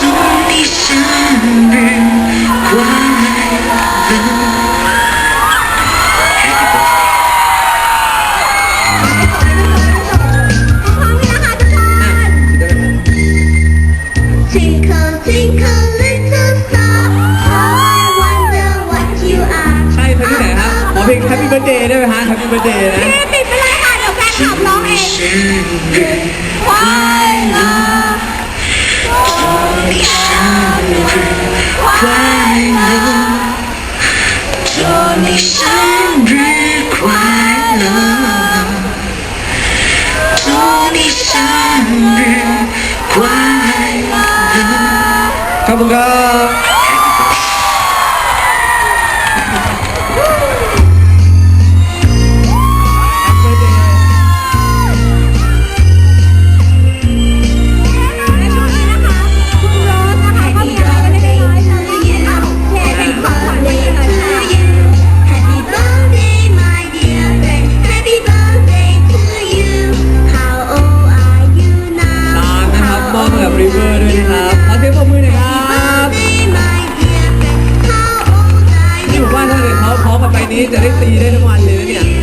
ตรงที่ฉันเป็นความหมใช่ครับที่ไหนครับอเพลง Happy Birthday ได้ไหมฮะ Happy Birthday นะ ปิดไปเลยค่ะ เดี๋ยวแฟนคลับร้องเองว้าว 祝你生日快乐！祝你生日快乐！高不高？ มอบให้กับ River ด้วยนะครับ ขอเสียงปรบมือหน่อยครับ Birthday, my dear friend. How old are ที่ you ผมว่าถ้าเกิดเขาพร้อมกันไปนี้จะได้ตีได้ทั้งวันเลยนะเนี่ย now?